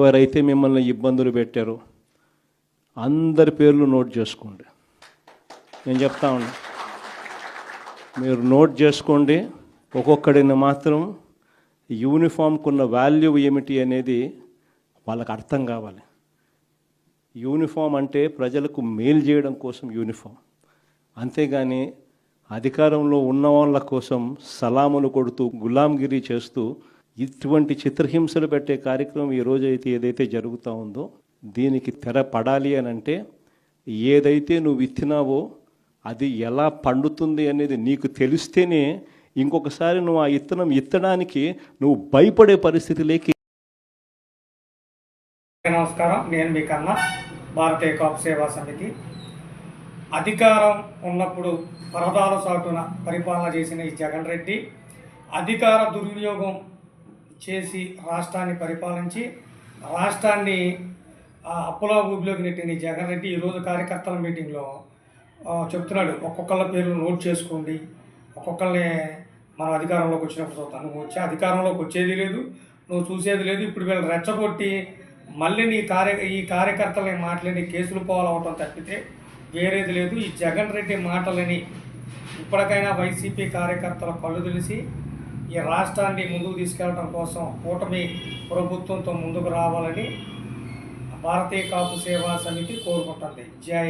ఎవరైతే మిమ్మల్ని ఇబ్బందులు పెట్టారో అందరి పేర్లు నోట్ చేసుకోండి. నేను చెప్తా ఉన్నా మీరు నోట్ చేసుకోండి ఒక్కొక్కడిని మాత్రం యూనిఫామ్కు ఉన్న వాల్యూ ఏమిటి అనేది వాళ్ళకి అర్థం కావాలి. యూనిఫామ్ అంటే ప్రజలకు మేలు చేయడం కోసం యూనిఫామ్. అంతేగాని అధికారంలో ఉన్న వాళ్ళ కోసం సలాములు కొడుతూ గులాంగిరి చేస్తూ ఇటువంటి చిత్రహింసలు పెట్టే కార్యక్రమం ఈ రోజు అయితే ఏదైతే జరుగుతూ ఉందో దీనికి తెర పడాలి అని అంటే ఏదైతే నువ్వు విత్తినావో అది ఎలా పండుతుంది అనేది నీకు తెలిస్తేనే ఇంకొకసారి నువ్వు ఆ ఇత్తనం ఇత్తడానికి నువ్వు భయపడే పరిస్థితిలోకి నమస్కారం. నేను మీ కన్నా భారతీయ కాపు సేవా సమితి అధికారం ఉన్నప్పుడు పరదాల సాటున పరిపాలన చేసిన ఈ జగన్ రెడ్డి అధికార దుర్వినియోగం చేసి రాష్ట్రాన్ని పరిపాలించి రాష్ట్రాన్ని ఆ, అప్పుల ఊబిలోకి నెట్టిన జగన్ రెడ్డి ఈరోజు కార్యకర్తల మీటింగ్లో చెప్తున్నాడు. ఒక్కొక్కళ్ళ పేర్లు నోట్ చేసుకోండి. ఒక్కొక్కరిని మనం అధికారంలోకి వచ్చినప్పుడు చూస్తాను నువ్వు వచ్చే అధికారంలోకి వచ్చేది లేదు. నువ్వు చూసేది లేదు. ఇప్పుడు వీళ్ళు రెచ్చగొట్టి మళ్ళీ నీ కార్య ఈ కార్యకర్తలని మాట్లాడి కేసులు పోవాలవటం తప్పితే వేరేది లేదు. ఈ జగన్ రెడ్డి మాటలని ఇప్పటికైనా వైసీపీ కార్యకర్తల కళ్ళు తెలిసి ఈ రాష్ట్రాన్ని ముందుకు తీసుకెళ్ళడం కోసం కూటమి ప్రభుత్వంతో ముందుకు రావాలని భారతీయ కాపు సేవా సమితి కోరుకుంటుంది. జై